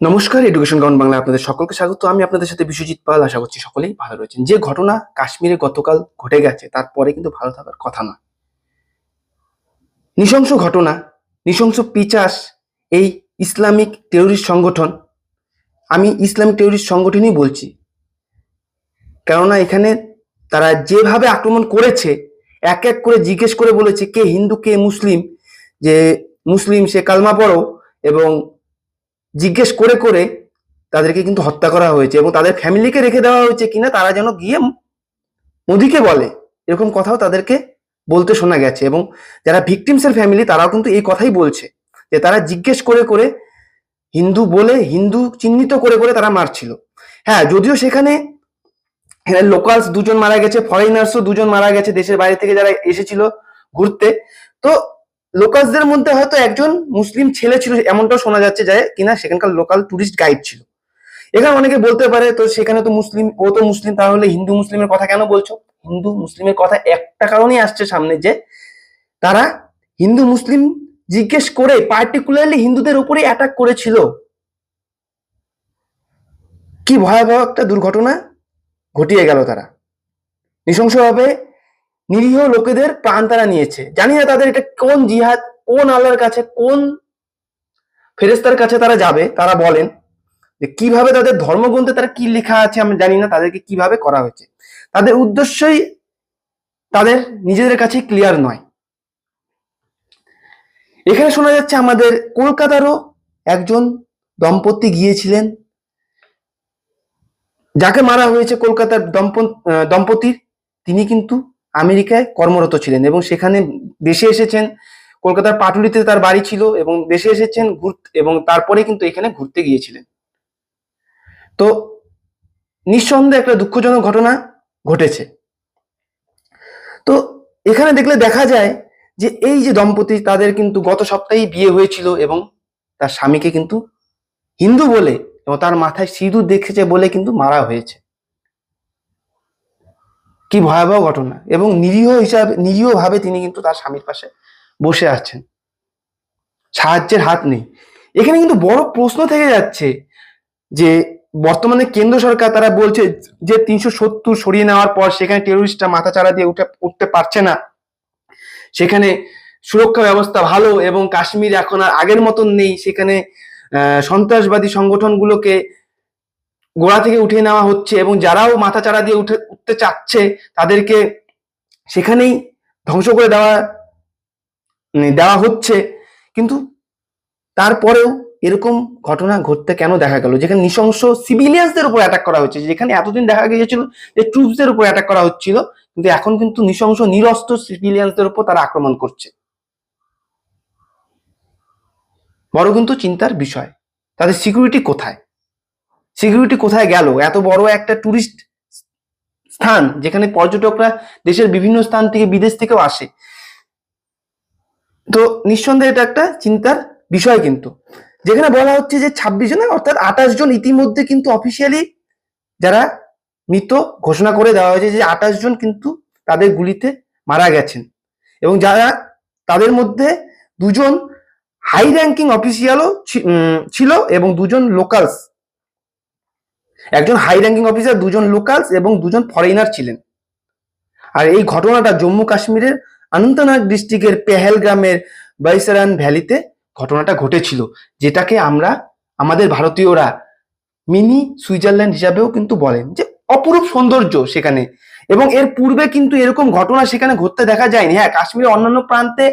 নমস্কার education ground Bangla আপনাদের সকলকে স্বাগত। আমি আপনাদের সাথে বিশ্বজিৎ পাল, আশা করছি সকলেই ভালো রয়েছেন। যে ঘটনা কাশ্মীরে গতকাল ঘটে গেছে তারপরে কিন্তু ভালো থাকার কথা না। নৃশংস ঘটনা, নৃশংস পিচাস, এই ইসলামিক টেরোরিস্ট সংগঠন, আমি ইসলামিক টেরোরিস্ট সংগঠনই বলছি। কেননা এখানে তারা যেভাবে আক্রমণ করেছে, এক এক করে জিজ্ঞেস করে বলেছে, কে হিন্দু, কে মুসলিম, যে মুসলিম সে কালমা পড়ো এবং জিজ্ঞেস করে করে তাদেরকে কিন্তু হত্যা করা হয়েছে এবং তাদের ফ্যামিলিকে রেখে দেওয়া হয়েছে কিনা তারা যেন গিয়ে মোদিকে বলে, এরকম কথাও তাদেরকে বলতে শোনা গেছে এবং যারা ভিকটিমসের ফ্যামিলি তারাও কিন্তু এই কথাই বলছে যে তারা জিজ্ঞেস করে করে হিন্দু বলে হিন্দু চিহ্নিত করে করে তারা মারছিল। হ্যাঁ যদিও সেখানে লোকালস দুজন মারা গেছে ফরেনার্সও দুজন মারা গেছে, দেশের বাইরে থেকে যারা এসেছিল ঘুরতে। তো লোকালসদের মধ্যে হয়তো একজন মুসলিম ছেলে ছিল, এমনটাও শোনা যাচ্ছে যে কিনা সেখানকার লোকাল টুরিস্ট গাইড ছিল। এখানে অনেকে বলতে পারে তো সেখানে তো মুসলিম, ও তো মুসলিম, তাহলে হিন্দু মুসলিমের কথা কেন বলছো? হিন্দু মুসলিমের কথা একটা কারণেই আসছে সামনে যে তারা হিন্দু মুসলিম জিজ্ঞেস করে পার্টিকুলারলি হিন্দুদের উপরে অ্যাটাক করেছিল। কি ভয়াবহ একটা দুর্ঘটনা ঘটিয়ে গেল তারা। নৃশংসভাবে নিরীহ লোকেদের প্রাণ তারা নিয়েছে। জানি না তাদের এটা কোন জিহাদ, কোন আল্লাহর কাছে, কোন ফেরেস্তার কাছে তারা যাবে, তারা বলেন যে কীভাবে তাদের ধর্মগ্রন্থে তারা কি লেখা আছে আমি জানি না, তাদেরকে কীভাবে করা হয়েছে। তাদের উদ্দেশ্যই তাদের নিজেদের কাছে ক্লিয়ার নয়। এখানে শোনা যাচ্ছে আমাদের কলকাতারও একজন দম্পতি গিয়েছিলেন, যাকে মারা হয়েছে কলকাতার দম্প- দম্পতির, তিনি কিন্তু আমেরিকায় কর্মরত ছিলেন এবং সেখানে দেশে এসেছেন। কলকাতার পাটুলিতে তার বাড়ি ছিল এবং দেশে এসেছেন ঘুরতে, এবং তারপরে কিন্তু এখানে ঘুরতে গিয়েছিলেন। তো নিঃসন্দেহে একটা দুঃখজনক ঘটনা ঘটেছে। তো এখানে দেখলে দেখা যায় যে এই যে দম্পতি তাদের কিন্তু গত সপ্তাহেই বিয়ে হয়েছিল এবং তার স্বামীকে কিন্তু হিন্দু বলে এবং তার মাথায় সিঁদুর দেখেছে বলে কিন্তু মারা হয়েছে। কি ভয়াবহ ঘটনা। এবং নিরীহ হিসাবে নিরীহ ভাবে তিনি কিন্তু তার স্বামীর পাশে বসে আছেন। সাহায্যের হাত নেই। এখানে কিন্তু বড় প্রশ্ন থেকে যাচ্ছে যে, বর্তমানে কেন্দ্র সরকার তারা বলছে যে, তিনশো সত্তর সরিয়ে নেওয়ার পর সেখানে টেরোরিস্টরা মাথা চাড়া দিয়ে উঠে, উঠতে পারছে না। সেখানে সুরক্ষা ব্যবস্থা ভালো এবং কাশ্মীর এখন আর আগের মতন নেই। সেখানে সন্ত্রাসবাদী সংগঠনগুলোকে গোড়া থেকে উঠিয়ে নেওয়া হচ্ছে এবং যারাও মাথা চাড়া দিয়ে উঠে, উঠতে চাচ্ছে তাদেরকে সেখানেই ধ্বংস করে দেওয়া দেওয়া হচ্ছে। কিন্তু তারপরেও এরকম ঘটনা ঘটতে কেন দেখা গেল? যেখানে নৃশংস সিভিলিয়ানসদের উপর অ্যাটাক করা হচ্ছে যেখানে এতদিন দেখা গিয়েছিল যে ট্রুপসদের উপর অ্যাটাক করা হচ্ছিল, কিন্তু এখন কিন্তু নৃশংস, নিরস্ত্র সিভিলিয়ানসদের উপর তারা আক্রমণ করছে। বড় কিন্তু চিন্তার বিষয়। তাদের সিকিউরিটি কোথায়? সিকিউরিটি কোথায় গেল? এত বড় একটা টুরিস্ট স্থান যেখানে পর্যটকরা দেশের বিভিন্ন স্থান থেকে বিদেশ থেকেও আসে। তো নিঃসন্দেহে এটা একটা চিন্তার বিষয় কিন্তু। যেখানে বলা হচ্ছে যে ছাব্বিশ জন অর্থাৎ আঠাশ জন ইতিমধ্যে কিন্তু অফিসিয়ালি যারা মৃত ঘোষণা করে দেওয়া হয়েছে যে আঠাশ জন কিন্তু তাদের গুলিতে মারা গেছেন। এবং যারা তাদের মধ্যে দুজন হাই র্যাঙ্কিং অফিসিয়ালও ছিল এবং দুজন লোকালস একজন হাই র্যাঙ্কিং অফিসার দুজন লোকালস এবং দুজন ফরেনার ছিলেন। আর এই ঘটনাটা জম্মু কাশ্মীরের অনন্তনাগ ডিস্ট্রিক্টের পেহেল গ্রামের বাইসারান ভ্যালিতে ঘটনাটা ঘটেছিল, যেটাকে আমরা আমাদের ভারতীয়রা মিনি সুইজারল্যান্ড হিসাবেও কিন্তু বলেন যে অপরূপ সৌন্দর্য সেখানে। এবং এর পূর্বে কিন্তু এরকম ঘটনা সেখানে ঘটতে দেখা যায়নি। হ্যাঁ কাশ্মীরের অন্যান্য প্রান্তে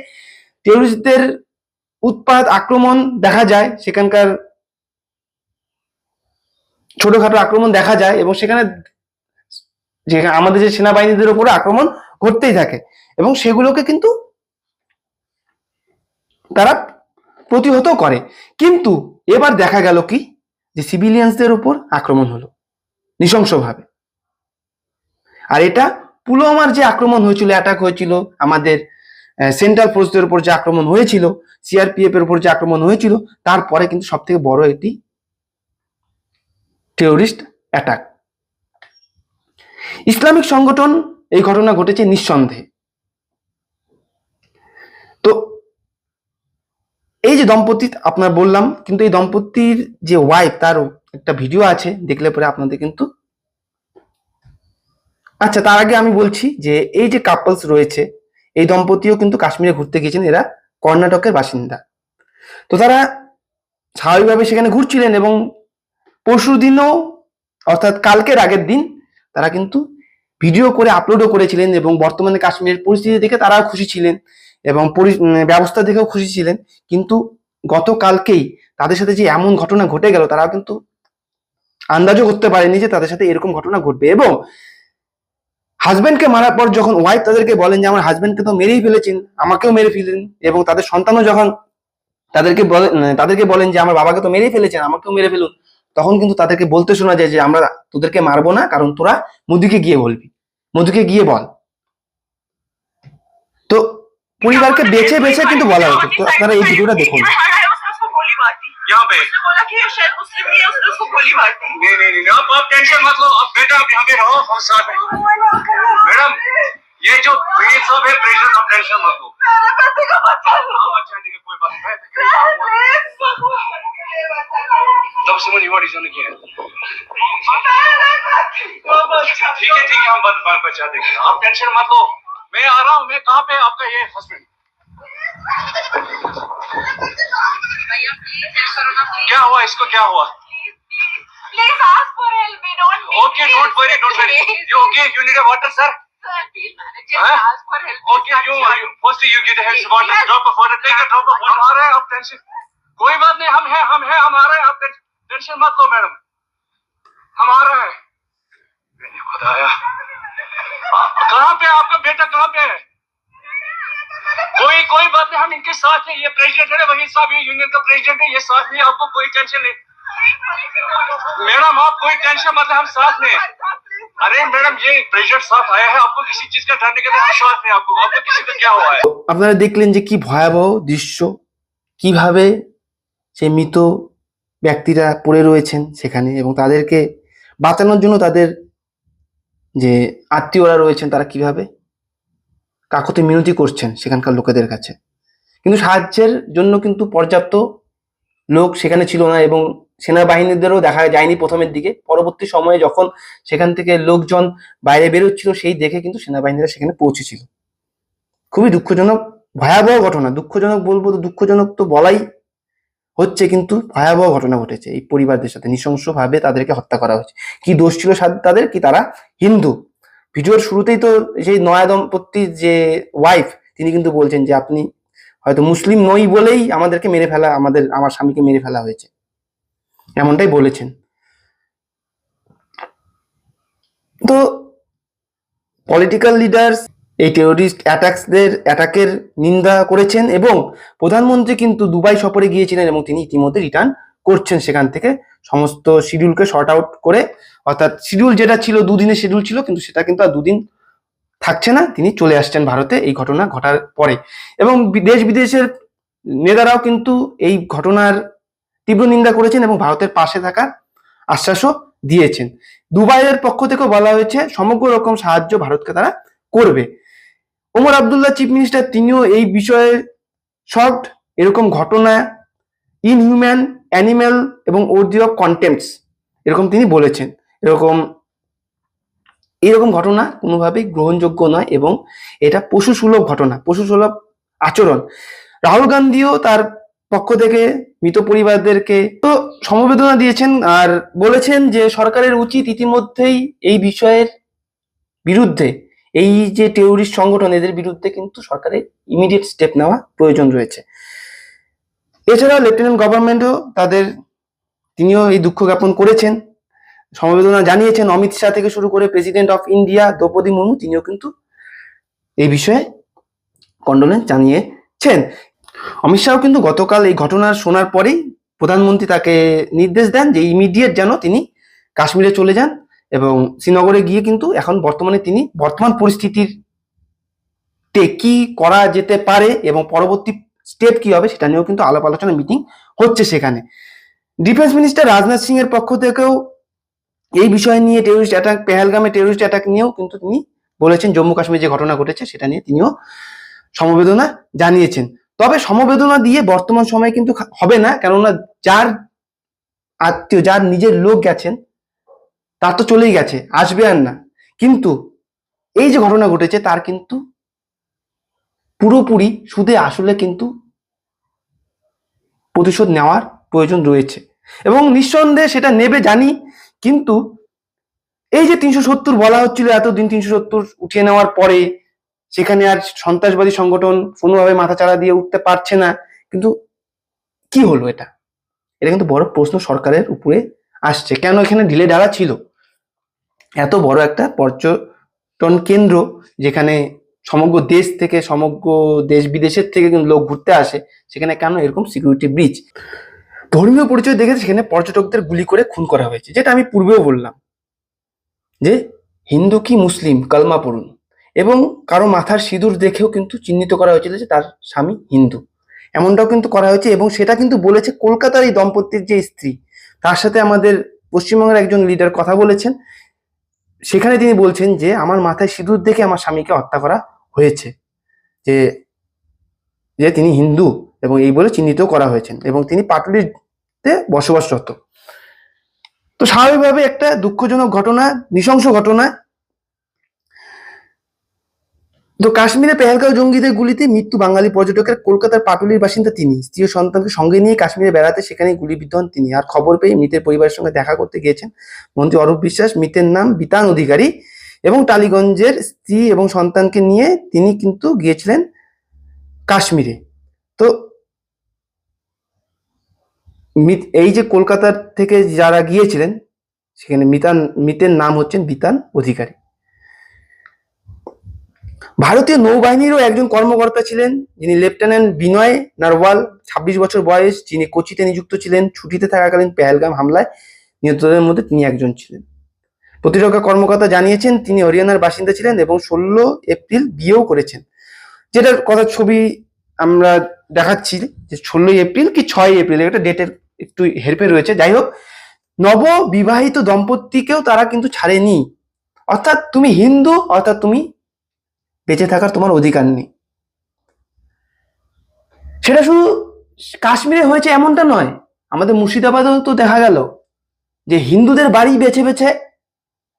টেরোরিস্টদের উৎপাত, আক্রমণ দেখা যায়, সেখানকার ছোটখাটো আক্রমণ দেখা যায় এবং সেখানে যে আমাদের যে সেনাবাহিনীদের উপরে আক্রমণ ঘটতেই থাকে এবং সেগুলোকে কিন্তু তারা প্রতিহত করে। কিন্তু এবার দেখা গেল কি? যে সিভিলিয়ানসদের উপর আক্রমণ হলো, নৃশংসভাবে। আর এটা পুলওয়ামার যে আক্রমণ হয়েছিল অ্যাটাক হয়েছিল, আমাদের সেন্ট্রাল ফোর্সদের উপর যে আক্রমণ হয়েছিল সিআরপিএফ এর উপর যে আক্রমণ হয়েছিল, তারপরে কিন্তু সব থেকে বড় এটি টেরোরিস্ট অ্যাটাক ইসলামিক সংগঠন এই ঘটনা ঘটেছে নিঃসন্দেহে। তো এই যে দম্পতি, আপনার বললাম, কিন্তু এই দম্পতির যে ওয়াইফ তার একটা ভিডিও আছে, দেখলে পরে আপনাদের কিন্তু আচ্ছা তার আগে আমি বলছি যে এই যে কাপলস রয়েছে, এই দম্পতিও কিন্তু কাশ্মীরে ঘুরতে গিয়েছেন, এরা কর্ণাটকের বাসিন্দা। তো তারা স্বাভাবিকভাবে সেখানে ঘুরছিলেন এবং পরশু দিনও, অর্থাৎ কালকের আগের দিন, তারা কিন্তু ভিডিও করে আপলোডও করেছিলেন এবং বর্তমানে কাশ্মীরের পরিস্থিতি দেখে তারাও খুশি ছিলেন এবং ব্যবস্থা দেখেও খুশি ছিলেন। কিন্তু গতকালকেই তাদের সাথে যে এমন ঘটনা ঘটে গেল, তারাও কিন্তু আন্দাজও করতে পারেনি যে তাদের সাথে এরকম ঘটনা ঘটবে। এবং হাজব্যান্ডকে মারার পর যখন ওয়াইফ তাদেরকে বলেন যে, আমার হাজব্যান্ডকে তো মেরেই ফেলেছেন, আমাকেও মেরে ফেলেন এবং তাদের সন্তানও যখন তাদেরকে বলেন তাদেরকে বলেন যে, আমার বাবাকে তো মেরেই ফেলেছেন, আমাকেও মেরে ফেলুন। তখন কিন্তু তাদেরকে বলতে শোনা যায় যে আমরা তোদেরকে মারবো না কারণ তোরা মধুকে গিয়ে বলবি মধুকে গিয়ে বল তো পরিবারকে বেছে বেছে কিন্তু বলা হতো তো আপনারা এই ভিডিওটা দেখুন उसने उसको गोली मार दी यहाँ पे उसने बोला कि ये शायद मुस्लिम नहीं है उसने उसको गोली मार दी नहीं नहीं नहीं आप आप टेंशन मत लो अब बेटा आप यहाँ पे रहो हम साथ में मैडम ये जो पीड़ित सब है प्रेशर आप टेंशन मत लो मेरे बेटे को बचा लो हाँ अच्छा ठीक है कोई बात नहीं प्लीज भगवान से मुझे वो रीजन क्या है ठीक है ठीक है हम बंद बंद बचा देंगे। आप टेंशन मत लो। मैं आ रहा हूँ मैं कहाँ पे आपका ये हस्बैंड क्या हुआ? इसको क्या हुआ? Okay don't worry don't worry you okay you need a water sir कोई बात नहीं हम है हम है हम आ रहे हैं आप टेंशन मत लो मैडम हम आ रहे हैं मैंने खुदाया कहाँ पे है आपका बेटा कहाँ पे है कोई कोई बात नहीं हम इनके साथ हैं ये प्रेसिडेंट है वही साहब ये यूनियन का प्रेसिडेंट है ये साथ नहीं आपको कोई टेंशन नहीं मैडम आप कोई टेंशन मत लें, हम साथ में हैं। अरे मैडम ये प्रेसिडेंट साथ आया है आपको किसी चीज का डरने के लिए हम साथ में हैं। आपको आपको किसी को क्या हुआ है আপনারা দেখলেন যে কি ভয়াবহ দৃশ্য কিভাবে সেই মৃত ব্যক্তিরা পড়ে রয়েছেন সেখানে এবং তাদেরকে বাঁচানোর জন্য তাদের যে আত্মীয়রা রয়েছেন তারা কীভাবে? কাকতে মিনতি করছেন সেখানকার লোকেদের কাছে। কিন্তু সাহায্যের জন্য কিন্তু পর্যাপ্ত লোক সেখানে ছিল না এবং সেনাবাহিনীদেরও দেখা যায়নি প্রথমের দিকে। পরবর্তী সময়ে যখন সেখান থেকে লোকজন বাইরে বেরোচ্ছিল, সেই দেখে কিন্তু সেনাবাহিনীরা সেখানে পৌঁছেছিল। খুবই দুঃখজনক, ভয়াবহ ঘটনা। দুঃখজনক বলব তো, দুঃখজনক তো বলাই হচ্ছে কিন্তু ভয়াবহ ঘটনা ঘটেছে। এই পরিবারদের সাথে নৃশংসভাবে তাদেরকে হত্যা করা হয়েছে। কি দোষ ছিল তাদের? কি তারা হিন্দু? ভিডিওর শুরুতেই তো সেই নয়া দম্পতির যে ওয়াইফ তিনি কিন্তু বলছেন যে আপনি হয়তো মুসলিম নই বলেই আমাদেরকে মেরে ফেলা, আমাদের, আমার স্বামীকে মেরে ফেলা হয়েছে। এমনটাই বলেছেন। তো পলিটিক্যাল লিডার্স এই টেরোরিস্ট অ্যাটাকসদের অ্যাটাকের নিন্দা করেছেন এবং প্রধানমন্ত্রী কিন্তু দুবাই সফরে গিয়েছিলেন এবং তিনি ইতিমধ্যে রিটার্ন করছেন সেখান থেকে। সমস্ত শিডিউলকে শর্ট আউট করে, অর্থাৎ শিডিউল যেটা ছিল, দুদিনের শিডিউল ছিল, কিন্তু সেটা কিন্তু আর দুদিন থাকছে না। তিনি চলে আসছেন ভারতে, এই ঘটনা ঘটার পরে। এবং দেশ বিদেশের নেতারাও কিন্তু এই ঘটনার তীব্র নিন্দা করেছেন এবং ভারতের পাশে থাকার আশ্বাসও দিয়েছেন। দুবাইয়ের পক্ষ থেকেও বলা হয়েছে, সমগ্র রকম সাহায্য ভারতকে তারা করবে। ওমর আবদুল্লাহ চিফ মিনিস্টার, তিনিও এই বিষয়ে শর্ট এরকম ঘটনা ইনহিউম্যান অ্যানিম্যাল এবং ওর্দি অফ কন্টেম্পস এরকম তিনি বলেছেন। এরকম এরকম ঘটনা কোনোভাবেই গ্রহণযোগ্য নয় এবং এটা পশু সুলভ ঘটনা পশু সুলভ আচরণ। রাহুল গান্ধীও তার পক্ষ থেকে মৃত পরিবারদেরকে তো সমবেদনা দিয়েছেন আর বলেছেন যে সরকারের উচিত ইতিমধ্যেই এই বিষয়ের বিরুদ্ধে এই যে টেরোরিস্ট সংগঠন, এদের বিরুদ্ধে কিন্তু সরকারের ইমিডিয়েট স্টেপ নেওয়া প্রয়োজন রয়েছে। এছাড়াও লেফটেন্যান্ট গভর্নমেন্টও তাদের, তিনিও এই দুঃখ জ্ঞাপন করেছেন। সমবেদনা জানিয়েছেন, অমিত শাহ থেকে শুরু করে president of India Droupadi Murmu, তিনিও কিন্তু এই বিষয়ে কন্ডোলেন্স জানিয়েছেন। অমিত শাহ কিন্তু গতকাল এই ঘটনার শোনার পরেই প্রধানমন্ত্রী তাকে নির্দেশ দেন যে ইমিডিয়েট যেন তিনি কাশ্মীরে চলে যান। এবং শ্রীনগরে গিয়ে কিন্তু এখন বর্তমানে তিনি বর্তমান পরিস্থিতির তে কি করা যেতে পারে এবং পরবর্তী স্টেপ কি হবে সেটা নিয়েও কিন্তু আলাপ আলোচনা মিটিং হচ্ছে সেখানে। ডিফেন্স মিনিস্টার রাজনাথ সিং এর পক্ষ থেকেও এই বিষয় নিয়ে টেরোরিস্ট অ্যাটাক পেহেলগামে টেরোরিস্ট অ্যাটাক নিয়েও কিন্তু তিনি বলেছেন, জম্মু কাশ্মীর যে ঘটনা ঘটেছে সেটা নিয়ে তিনিও সমবেদনা জানিয়েছেন। তবে সমবেদনা দিয়ে বর্তমান সময়ে কিন্তু হবে না, কেননা যার আত্মীয়, যার নিজের লোক গেছেন তার তো চলেই গেছে, আসবে আর না। কিন্তু এই যে ঘটনা ঘটেছে, তার কিন্তু পুরোপুরি সুদে আসলে কিন্তু প্রতিশোধ নেওয়ার প্রয়োজন রয়েছে। এবং নিঃসন্দেহে সেটা নেবে জানি, কিন্তু এই যে তিনশো সত্তর বলা হচ্ছিল, এতদিন তিনশো সত্তর উঠিয়ে নেওয়ার পরে সেখানে আর সন্ত্রাসবাদী সংগঠন কোনোভাবে মাথাচাড়া দিয়ে উঠতে পারছে না। কিন্তু কি হলো এটা? এটা কিন্তু বড় প্রশ্ন সরকারের উপরে আসছে। কেন এখানে ঢিলে ঢালা ছিল? এত বড় একটা পর্যটন কেন্দ্র যেখানে সমগ্র দেশ থেকে, সমগ্র দেশ বিদেশের থেকে কিন্তু লোক ঘুরতে আসে, সেখানে কেন এরকম সিকিউরিটি ব্রিজ ধর্মীয় পরিচয় দেখে সেখানে পর্যটকদের গুলি করে খুন করা হয়েছে, যেটা আমি পূর্বেও বললাম। যে হিন্দু কি মুসলিম? কালমা পড়ুন। এবং কারও মাথার সিঁদুর দেখেও কিন্তু চিহ্নিত করা হয়েছিল যে তার স্বামী হিন্দু। এমনটাও কিন্তু করা হয়েছে এবং সেটা কিন্তু বলেছে কলকাতার এই দম্পতির যে স্ত্রী, তার সাথে আমাদের পশ্চিমবঙ্গের একজন লিডার কথা বলেছেন। সেখানে তিনি বলছেন যে, আমার মাথায় সিঁদুর দেখে আমার স্বামীকে হত্যা করা হয়েছে। যে যে তিনি হিন্দু এবং এই বলে চিহ্নিত করা হয়েছেন এবং তিনি পাটুলিতে বসবাসরত। তো স্বাভাবিকভাবে একটা দুঃখজনক ঘটনা, নৃশংস ঘটনা তো কাশ্মীরে পেহেলগাঁও জঙ্গিদের গুলিতে মৃত্যু বাঙালি পর্যটকের কলকাতার পাটুলির বাসিন্দা তিনি। স্ত্রী ও সন্তানকে সঙ্গে নিয়ে কাশ্মীরে বেড়াতে সেখানে গুলিবিদ্ধ হন তিনি। আর খবর পেয়ে মৃতের পরিবারের সঙ্গে দেখা করতে গিয়েছেন মন্ত্রী অরূপ বিশ্বাস। মৃতের নাম বিতান অধিকারী এবং টালিগঞ্জের স্ত্রী এবং সন্তানকে নিয়ে তিনি কিন্তু গিয়েছিলেন কাশ্মীরে। তো এই যে কলকাতার থেকে যারা গিয়েছিলেন, সেখানে মিতান, মিতের নাম হচ্ছেন বিতান অধিকারী। ভারতীয় নৌবাহিনীরও একজন কর্মকর্তা ছিলেন, যিনি লেফটেন্যান্ট বিনয় নারওয়াল, ছাব্বিশ বছর বয়স, যিনি কোচিতে নিযুক্ত ছিলেন, ছুটিতে থাকাকালীন পেহেলগাম হামলায় নিহতদের মধ্যে তিনি একজন ছিলেন। প্রতিরক্ষা কর্মকর্তা জানিয়েছেন, তিনি হরিয়ানার বাসিন্দা ছিলেন এবং ষোলো এপ্রিল বিয়েও করেছেন। যেটার কথা ছবি আমরা দেখাচ্ছি যে ষোলোই এপ্রিল কি ছয় এপ্রিল একটা ডেটের একটু হেরফের রয়েছে। যাই হোক নব বিবাহিত দম্পতিকেও তারা কিন্তু ছাড়েনি। অর্থাৎ তুমি হিন্দু, অর্থাৎ তুমি বেঁচে থাকার তোমার অধিকার নেই। সেটা শুধু কাশ্মীরে হয়েছে এমনটা নয়, আমাদের মুর্শিদাবাদেও তো দেখা গেল যে হিন্দুদের বাড়ি বেছে বেছে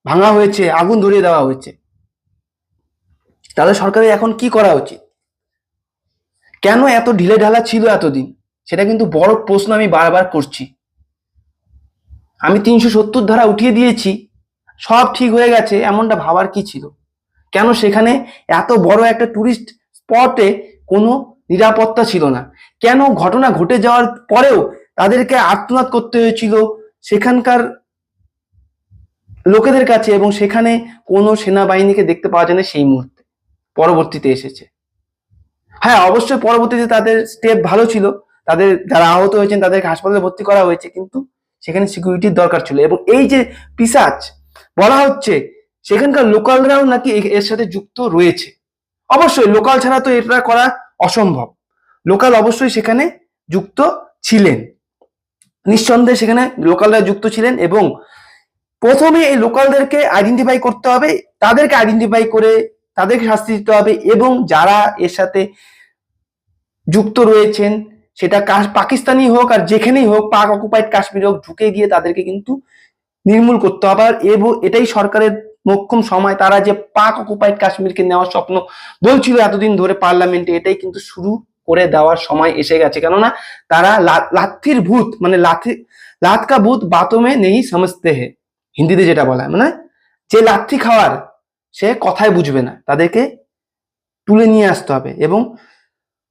ভাঙা হয়েছে, আগুন ধরিয়ে দেওয়া হয়েছে। তাহলে সরকারের এখন কি করা উচিত? কেন এত ঢিলে ঢালা ছিল এতদিন? সেটা কিন্তু বড় প্রশ্ন আমি বারবার করছি। আমি তিনশো সত্তর ধারা উঠিয়ে দিয়েছি, সব ঠিক হয়ে গেছে, এমনটা ভাবার কি ছিল? কেন সেখানে এত বড় একটা টুরিস্ট স্পটে কোনো নিরাপত্তা ছিল না? কেন ঘটনা ঘটে যাওয়ার পরেও তাদেরকে আত্মনাদ করতে হয়েছিল সেখানকার লোকেদের কাছে এবং সেখানে কোনো সেনাবাহিনীকে দেখতে পাওয়া যায় না সেই মুহূর্তে? পরবর্তীতে এসেছে। হ্যাঁ অবশ্যই পরবর্তীতে তাদের স্টেপ ভালো ছিল। তাদের যারা আহত হয়েছেন তাদেরকে হাসপাতালে ভর্তি করা হয়েছে, কিন্তু সেখানে সিকিউরিটির দরকার ছিল। এবং এই যে পিসাচ, বলা হচ্ছে সেখানকার লোকালরাও নাকি এর সাথে যুক্ত রয়েছে। অবশ্যই লোকাল ছাড়া তো এটা করা অসম্ভব। লোকাল অবশ্যই সেখানে যুক্ত ছিলেন। নিঃসন্দেহে সেখানে লোকালরা যুক্ত ছিলেন এবং প্রথমে এই লোকালদেরকে আইডেন্টিফাই করতে হবে, তাদেরকে আইডেন্টিফাই করে তাদেরকে শাস্তি দিতে হবে এবং যারা এর সাথে যুক্ত রয়েছেন, সেটা পাকিস্তানি হোক আর যেখানেই হোক পাক অকুপাইড কাশ্মীর হোক, ঢুকে গিয়ে তাদেরকে কিন্তু নির্মূল করতে হবে। আর এটাই সরকারের মোক্ষম সময় তারা যে পাক অকুপাইড কাশ্মীরকে নেওয়ার স্বপ্ন বলছিল এতদিন ধরে পার্লামেন্টে এটাই কিন্তু শুরু করে দেওয়ার সময় এসে গেছে। কেননা তারা লাথির ভূত মানে লাথি লাথকা ভূত বাতমে নেই সমস্তে হে। হিন্দিতে যেটা বলা মানে যে লাথি খাওয়ার, সে কথায় বুঝবে না। তাদেরকে তুলে নিয়ে আসতে হবে এবং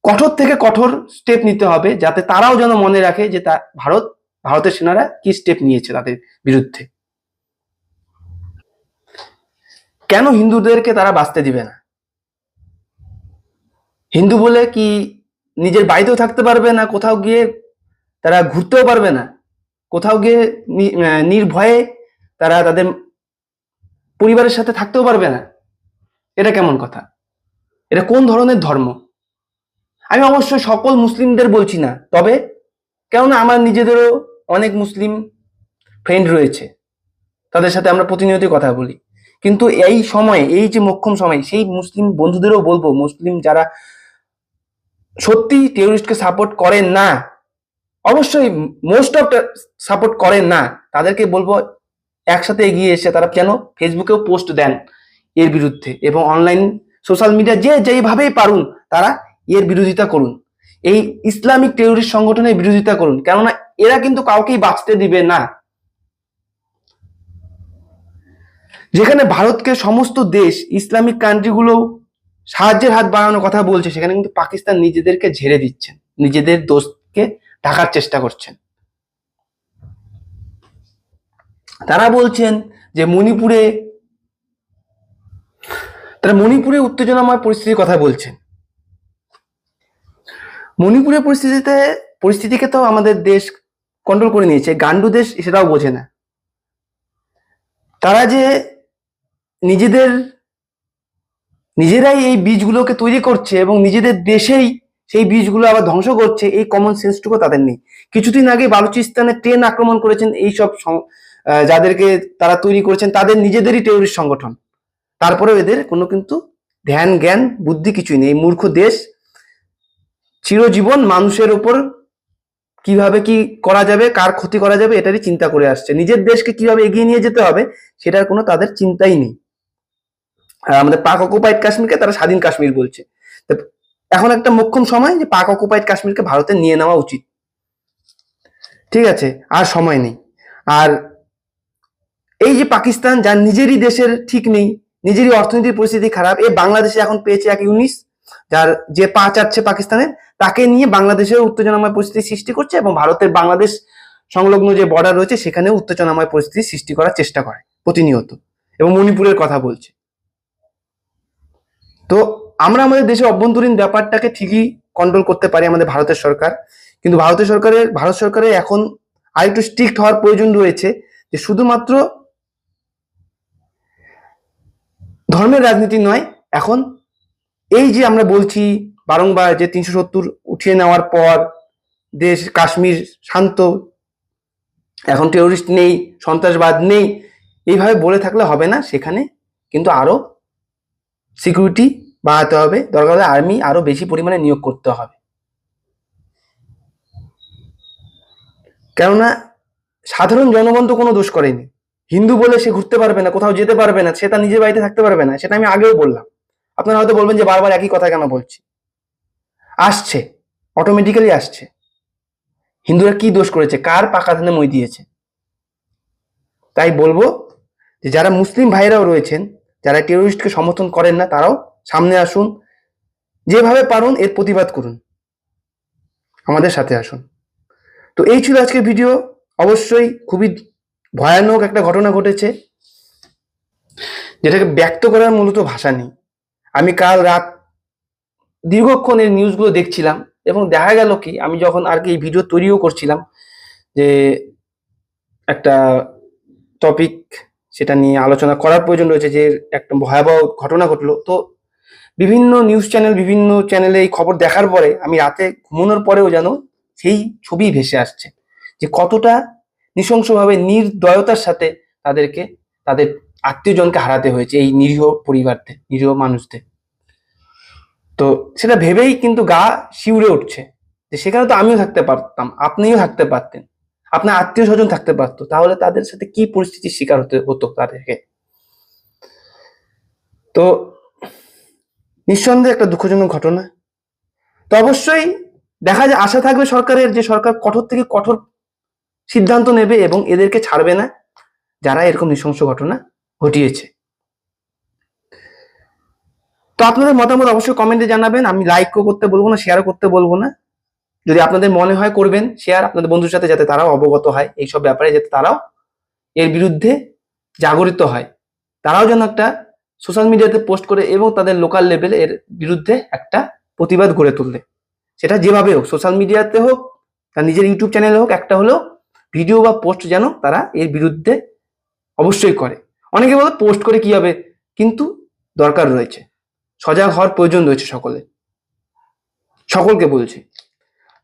কঠোর থেকে কঠোর স্টেপ নিতে হবে যাতে তারাও যেন মনে রাখে যে তা, ভারত, ভারতের সেনারা কি স্টেপ নিয়েছে তাদের বিরুদ্ধে। কেন হিন্দুদেরকে তারা বাঁচতে দিবে না? হিন্দু বলে কি নিজের বাড়িতেও থাকতে পারবে না, কোথাও গিয়ে তারা ঘুরতেও পারবে না, কোথাও গিয়ে নির্ভয়ে তারা তাদের পরিবারের সাথে থাকতেও পারবে না? এটা কেমন কথা? এটা কোন ধরনের ধর্ম? আমি অবশ্যই সকল মুসলিমদের বলছি না, তবে কেননা আমার নিজেদেরও অনেক মুসলিম ফ্রেন্ড রয়েছে। তাদের সাথে আমরা প্রতিনিয়তই কথা বলি। কিন্তু এই সময়ে, এই যে মোক্ষম সময়, সেই মুসলিম বন্ধুদেরও বলব, মুসলিম যারা সত্যি টেরোরিস্টকে সাপোর্ট করেন না, অবশ্যই মোস্ট অফ সাপোর্ট করেন না, তাদেরকে বলব একসাথে এগিয়ে এসে তারা কেন ফেসবুকেও পোস্ট দেন এর বিরুদ্ধে এবং অনলাইন সোশ্যাল মিডিয়া যে যেইভাবেই পারুন, তারা এর বিরোধিতা করুন। এই ইসলামিক টেরোরিস্ট সংগঠনের বিরোধিতা করুন, কেননা এরা কিন্তু কাউকেই বাঁচতে দিবে না। যেখানে ভারতকে সমস্ত দেশ, ইসলামিক কান্ট্রিগুলো সাহায্যের হাত বাড়ানোর কথা বলছে, সেখানে কিন্তু পাকিস্তান নিজেদেরকে ঝেড়ে দিচ্ছেন, নিজেদের দোষকে ঢাকার চেষ্টা করছেন। তারা বলছেন যে মণিপুরে, তারা মণিপুরে উত্তেজনাময় পরিস্থিতির কথা বলছেন। মণিপুরের পরিস্থিতিতে, পরিস্থিতিকে তো আমাদের দেশ কন্ট্রোল করে নিয়েছে গান্ডু দেশ সেটাও বোঝে না। তারা যে নিজেদের, নিজেরাই এই বীজগুলোকে তৈরি করছে এবং নিজেদের দেশেই সেই বীজগুলো আবার ধ্বংস করছে, এই কমন সেন্সটুকু তাদের নেই। কিছুদিন আগে বালুচিস্তানে ট্রেন আক্রমণ করেছেন এইসব যাদেরকে তারা তৈরি করেছেন, তাদের নিজেদেরই টেরোরিস্ট সংগঠন। তারপরেও এদের কোনো কিন্তু ধ্যান, জ্ঞান, বুদ্ধি কিছুই নেই। মূর্খ দেশ চিরজীবন মানুষের উপর কীভাবে কি করা যাবে, কার ক্ষতি করা যাবে, এটারই চিন্তা করে আসছে। নিজের দেশকে কীভাবে এগিয়ে নিয়ে যেতে হবে, সেটার কোনো তাদের চিন্তাই নেই। আমাদের পাক অকুপাইড কাশ্মীরকে তারা স্বাধীন কাশ্মীর বলছে। এখন একটা মোক্ষম সময় যে পাক অকুপাইড কাশ্মীরকে ভারতে নিয়ে নেওয়া উচিত। ঠিক আছে, আর সময় নেই। আর এই যে পাকিস্তান যার নিজেরই দেশের ঠিক নেই, নিজেরই অর্থনৈতিক পরিস্থিতি খারাপ, এ বাংলাদেশে এখন পেয়েছে এক ইউনিস, যার যে পা চাচ্ছে পাকিস্তানের, তাকে নিয়ে বাংলাদেশের উত্তেজনাময় পরিস্থিতি সৃষ্টি করছে এবং ভারতের বাংলাদেশ সংলগ্ন যে বর্ডার রয়েছে সেখানে উত্তেজনাময় পরিস্থিতি সৃষ্টি করার চেষ্টা করে প্রতিনিয়ত। এবং মণিপুরের কথা বলছে। তো আমরা আমাদের দেশের অভ্যন্তরীণ ব্যাপারটাকে ঠিকই কন্ট্রোল করতে পারি আমাদের ভারতের সরকার। কিন্তু ভারতের সরকারের, ভারত সরকারের এখন আরেকটু স্ট্রিক্ট হওয়ার প্রয়োজন রয়েছে যে শুধুমাত্র ধর্মের রাজনীতি নয়, এখন এই যে আমরা বলছি বারংবার যে তিনশো সত্তর উঠিয়ে নেওয়ার পর দেশ কাশ্মীর শান্ত, এখন টেরোরিস্ট নেই, সন্ত্রাসবাদ নেই, এইভাবে বলে থাকলে হবে না সেখানে, কিন্তু আরও সিকিউরিটি বাড়াতে হবে। দরকার হলে আর্মি আরও বেশি পরিমাণে নিয়োগ করতে হবে। কেননা, সাধারণ জনগণ তো কোনো দোষ করেনি। হিন্দু বলে সে ঘুরতে পারবে না, কোথাও যেতে পারবে না, সে তার নিজের বাড়িতে থাকতে পারবে না, সেটা আমি আগেও বললাম। আপনারা হয়তো বলবেন যে বারবার একই কথা কেন বলছি? আসছে অটোমেটিক্যালি আসছে। হিন্দুরা কি দোষ করেছে? কার পাকা ধানে মই দিয়েছে? তাই বলব যে যারা মুসলিম ভাইরাও রয়েছেন, যারা টেরোরিস্টকে সমর্থন করেন না, তারাও সামনে আসুন। যেভাবে পারুন, এর প্রতিবাদ করুন। আমাদের সাথে আসুন। তো এই ছিল আজকের ভিডিও। অবশ্যই খুবই ভয়ানক একটা ঘটনা ঘটেছে, যেটাকে ব্যক্ত করার মূলত ভাষা নেই। আমি কাল রাত দীর্ঘক্ষণ এই নিউজগুলো দেখছিলাম এবং দেখা গেল কি, আমি যখন আর কি এই ভিডিও তৈরিও করছিলাম যে একটা টপিক সেটা নিয়ে আলোচনা করার প্রয়োজন রয়েছে যে একটা ভয়াবহ ঘটনা ঘটলো, তো বিভিন্ন নিউজ চ্যানেল বিভিন্ন চ্যানেলে এই খবর দেখার পরে আমি রাতে ঘুমানোর পরেও যেন সেই ছবি ভেসে আসছে যে কতটা নৃশংসভাবে নির্দয়তার সাথে তাদেরকে, তাদের আত্মীয়জনকে হারাতে হয়েছে এই নিরীহ পরিবারদের নিরীহ মানুষদের। তো সেটা ভেবেই কিন্তু গা শিউরে উঠছে যে সেখানে তো আমিও থাকতে পারতাম, আপনিও থাকতে পারতেন, আপনার আত্মীয় স্বজন থাকতে পারতো, তাহলে তাদের সাথে কি পরিস্থিতির শিকার হতে হতো তাদেরকে? তো নিঃসন্দেহে একটা দুঃখজনক ঘটনা। তো অবশ্যই দেখা যায়, আশা থাকবে সরকারের যে সরকার কঠোর থেকে কঠোর সিদ্ধান্ত নেবে এবং এদেরকে ছাড়বে না, যারা এরকম নৃশংস ঘটনা ঘটিয়েছে। তো আপনাদের মতামত অবশ্যই কমেন্টে জানাবেন। আমি লাইকও করতে বলব না শেয়ারও করতে বলব না। যদি আপনাদের মনে হয় করবেন শেয়ার আপনাদের বন্ধুর সাথে যাতে তারাও অবগত হয় এইসব ব্যাপারে, যাতে তারাও এর বিরুদ্ধে জাগরিত হয়। তারাও যেন একটা সোশ্যাল মিডিয়াতে পোস্ট করে এবং তাদের লোকাল লেভেলে এর বিরুদ্ধে একটা প্রতিবাদ গড়ে তুললে। সেটা যেভাবে হোক, সোশ্যাল মিডিয়াতে হোক তার নিজের ইউটিউব চ্যানেলে হোক, একটা হলেও ভিডিও বা পোস্ট যেন তারা এর বিরুদ্ধে অবশ্যই করে। অনেকে বলে পোস্ট করে কি হবে? কিন্তু দরকার রয়েছে। সজাগ হওয়ার প্রয়োজন রয়েছে সকলে। সকলকে বলছি।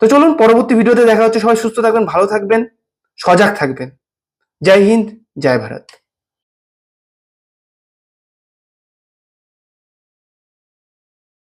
তো চলুন পরবর্তী ভিডিওতে দেখা হচ্ছে। সবাই সুস্থ থাকবেন, ভালো থাকবেন, সজাগ থাকবেন। জয় হিন্দ, জয় ভারত।